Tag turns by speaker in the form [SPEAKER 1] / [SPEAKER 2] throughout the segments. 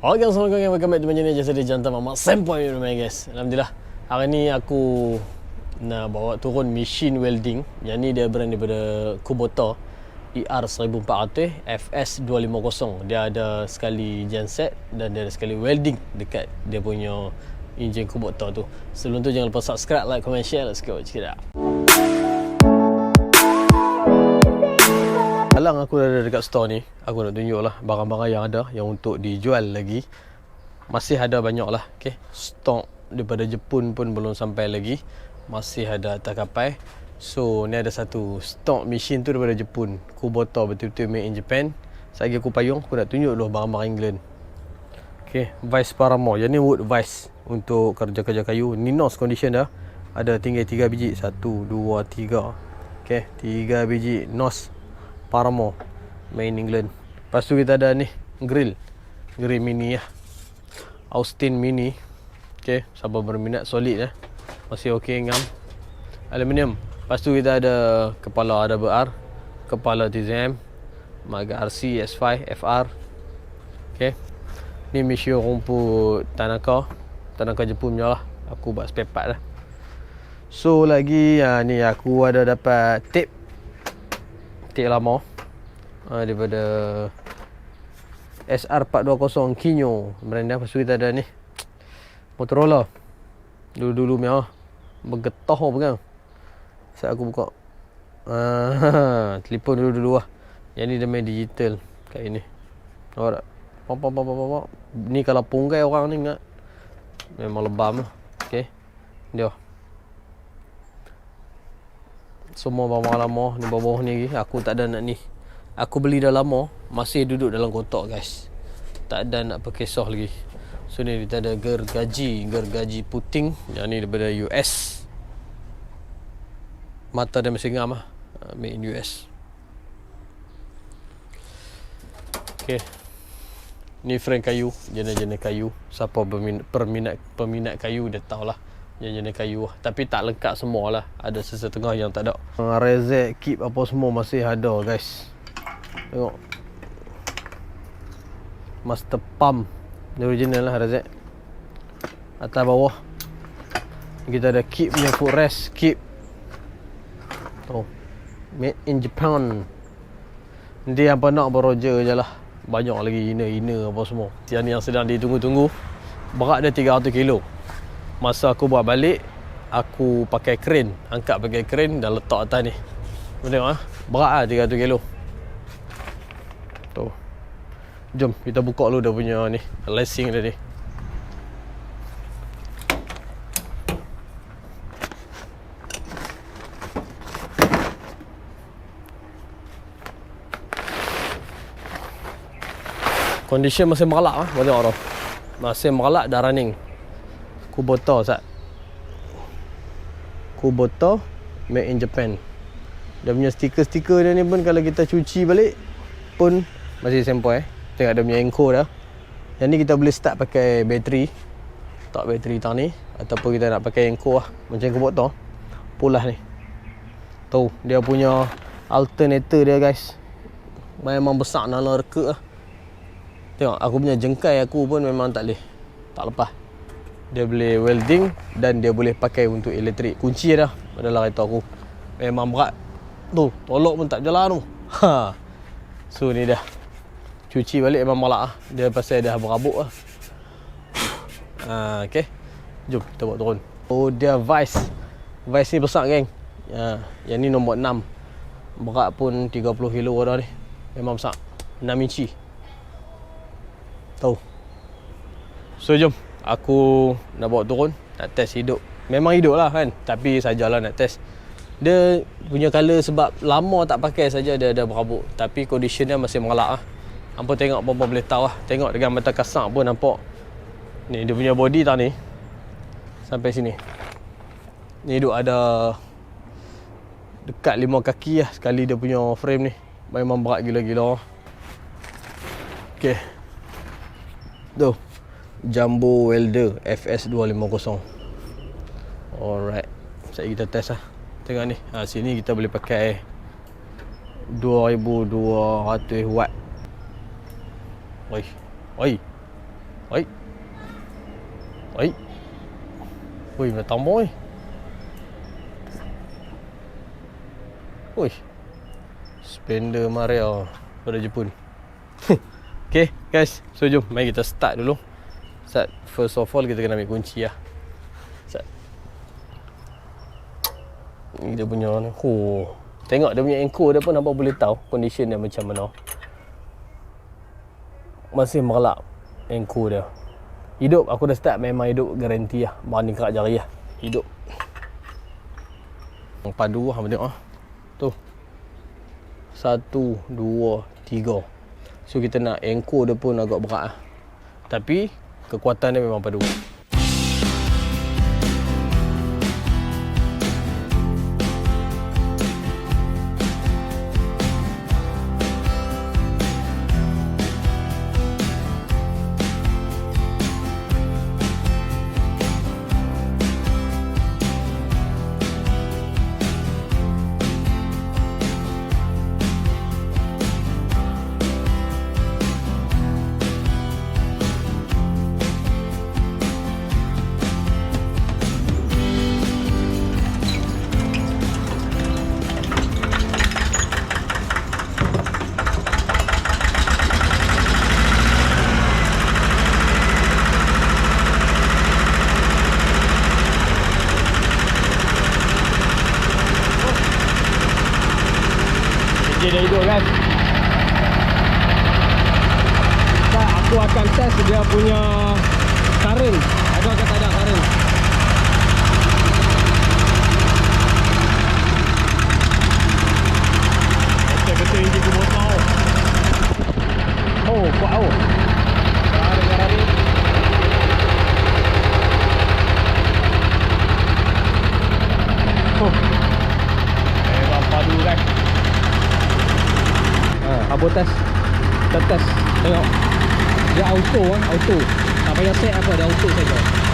[SPEAKER 1] Okay, Assalamualaikum Welcome back to my channel Jasa di Jantan Mamak. Sempoi rumah guys Alhamdulillah. Hari ni aku Nak bawa turun machine welding. Yang ni dia brand daripada Kubota ER 1400 FS 250 Dia ada sekali genset Dan dia ada sekali welding Dekat dia punya Enjin Kubota tu. Sebelum tu jangan lupa subscribe, like, comment, share Let's go, check it out Alang aku ada dekat store ni Aku nak tunjuk lah barang-barang yang ada Yang untuk dijual lagi. Masih ada banyak lah okay. Stok daripada Jepun pun belum sampai lagi. Masih ada atas kapal So ni ada satu stok mesin tu daripada Jepun. Kubota betul-betul made in Japan. Lagi aku payung aku nak tunjuk dulu barang-barang England. Okay, Vice Paramore. Yang ni wood vice Untuk kerja-kerja kayu. Ninos condition dah. Ada tinggal 3 biji. 1, 2, 3 Okay, 3 biji Nos Paramore Main England. Lepas tu kita ada ni Grill. Grill mini lah Austin mini. Okay Siapa berminat? Solid lah Masih okay ngam. Aluminium. Lepas tu kita ada Kepala BR Kepala TZM Maga RC S5 FR Okay Ni Mishio rumput Tanaka. Tanaka Jepun punya lah. Aku buat spare part lah. So lagi ha, Ni aku ada dapat tape Tape lama ha, Daripada SR420 Kinyo. Brand tu kita ada ni? Motorola. Dulu-dulu punya Bergetah pegang Saat aku buka. Ah, Telefon dulu-dulu lah Yang ni dia main digital Kat ini. Nampak tak? Pop, pop, pop, pop, pop. Ni kalau punggai orang ni ingat. Memang lebam lah. Okay Dia semua barang lama ni bawah ni aku tak ada nak ni. Aku beli dah lama masih duduk dalam kotak guys. Tak ada nak pakai lagi. So ni kita ada gergaji gergaji puting. Yang ni daripada US mata dia masih ngam lah made in US Okay. Ni frame kayu Jenis-jenis kayu. Siapa berminat, perminat, peminat kayu Dia tahulah Jenis-jenis kayu lah. Tapi tak lengkap semua lah. Ada sesetengah yang tak ada. Rezek, keep apa semua Masih ada guys. Tengok. Master pump. Dia original lah Rezek. Atas bawah. Kita ada keep punya footrest. Keep. Oh Made in Japan. Dia yang nak beroja je lah. Banyak lagi ina-ina apa semua. Yang ni yang sedang ditunggu-tunggu. Berat dia 300 kilo masa aku buat balik aku pakai crane. Angkat pakai crane dan letak atas ni. Tengok ah. Berat lah 300 kilo. Tu. Jom kita buka dulu dia punya ni lacing dia ni. Condition masih meralak ah, tengok tu. Masih meralak dah running. Kubota sat. Kubota made in Japan. Dia punya stiker-stiker dia ni pun kalau kita cuci balik pun masih sample eh. Tengok dia punya enko dah. Yang ni kita boleh start pakai bateri. Tak bateri tang ni ataupun kita nak pakai enko lah macam kubota. Pulah ni. Tu dia punya alternator dia guys. Memang besar reka lah. Tengok aku punya jengkai aku pun memang tak boleh Tak lepas Dia boleh welding Dan dia boleh pakai untuk elektrik. Kunci dah adalah kereta aku. Memang berat. Tu tolok pun tak jalan tu. Ha. So ni dah. Cuci balik memang malak lah. Dia pasal dah berabuk lah. Ha, Okay Jom kita buat turun. Oh dia vice. Vice ni besar geng. Ha, Yang ni nombor 6 Berat pun 30 kilo dah ni. Memang besar. 6 inci. Tahu. So jom aku nak bawa turun nak test hidup. Memang hidup lah kan tapi sajalah nak test. Dia punya color sebab lama tak pakai saja dia ada berabuk tapi condition dia masih mengalak ah. Hampa tengok apa boleh tahu lah. Tengok dengan mata kasar pun nampak. Ni dia punya body tau ni. Sampai sini. Ni duk ada dekat lima kaki lah sekali dia punya frame ni. Memang berat gila-gila. Okay. Tu. Jumbo Welder FS250. Alright. Sekejap kita test lah. Tengok ni. Ha, sini kita boleh pakai 2200 watt. Oi. Oi. Oi. Oi. Oi, nak tambah oi. Oi. Spender Maria pada Jepun. okay, guys. So jom, mari kita start dulu. Start first of all kita kena ambil kunci lah. Ni dia punya ni. Oh. Tengok dia punya anchor dia pun nampak boleh tahu condition dia macam mana. Masih merlap anchor dia. Hidup aku dah start memang hidup garanti lah. Banding kerak jari lah. Hidup. Padu lah tengok lah. Tu. Satu, dua, tiga. So kita nak anchor dia pun agak berat lah. Tapi kekuatan dia memang padu. Dia punya current Ada ke tak ada current Betul-betul enjin tu motor Oh, kuat oh Dengar ni Oh Memang padu kan Ha, apa test? Kita test. Tengok. Dia auto ah, auto. Tak payah set apa, dia auto saja.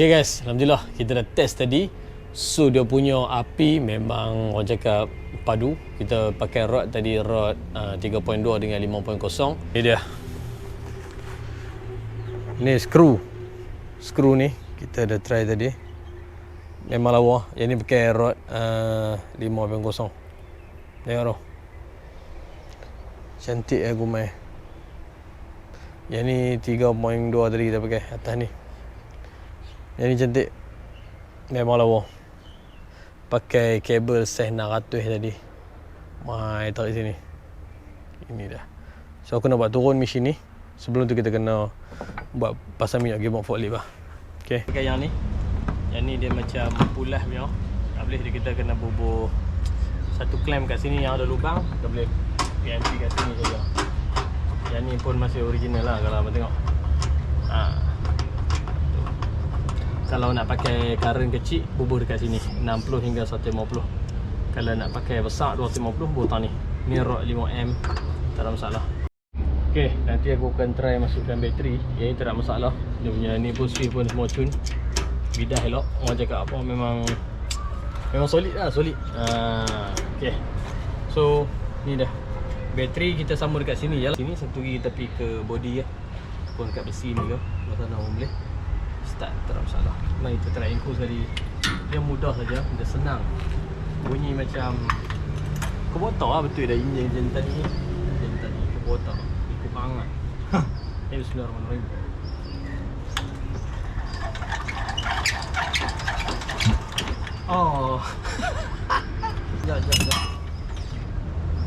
[SPEAKER 1] Okay guys, Alhamdulillah kita dah test tadi. So dia punya api memang orang cakap padu. Kita pakai rod tadi rod uh, 3.2 dengan 5.0 Ini dia. Ni skru. Skru ni kita dah try tadi. Memang lawa. Yang ni pakai rod uh, 5.0 Tengok tu. Cantik ya gumai. Yang ni 3.2 tadi kita pakai atas ni yang ni cantik. Memang lawa. Pakai kabel saiz 600 tadi. Mai tarik sini. Ini dah. So aku nak buat turun mesin ni. Sebelum tu kita kena Buat pasang minyak gearbox forklift lah. Okay. Pakai yang ni. Yang ni dia macam pulas punya. Tak boleh dia kita kena bubuh Satu clamp kat sini yang ada lubang Kita boleh PMP kat sini saja. Yang ni pun masih original lah kalau abang tengok. Ha. Kalau nak pakai current kecil Bubur dekat sini. 60 hingga 150 Kalau nak pakai besar 250 botol ni Ni rod 5M Tak ada masalah. Okay, nanti aku akan try masukkan bateri. Ni tak ada masalah. Dia punya ni pun switch pun semua tune Bidah elok. Orang cakap apa memang Memang solid lah, solid. Uh, Okay So, ni dah. Bateri kita sama dekat sini lah Sini satu kita pergi ke body lah Pun dekat besi ni ke. Kalau sana pun boleh Start, tak ada masalah. Mari kita try info sekali Dia mudah saja, dia senang. Bunyi macam tahu lah betul dah enjin enjin tadi. Ni tadi kau tahu Ikut hangat Eh bismillahirrahmanirrahim. Oh. Sekejap, sekejap, sekejap.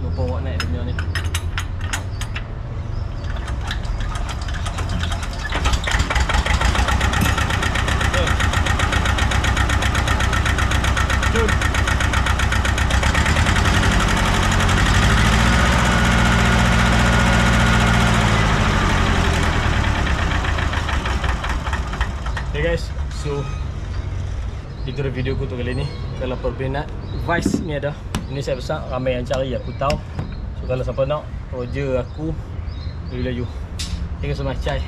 [SPEAKER 1] Lupa bawa naik punya ni Okay. Jun Hey guys, so itu dia video aku untuk kali ni Kalau berminat Vice ni ada. Ini saya besar Ramai yang cari aku tahu. So kalau siapa nak Roger aku. Layu-layu Thank you so much Chai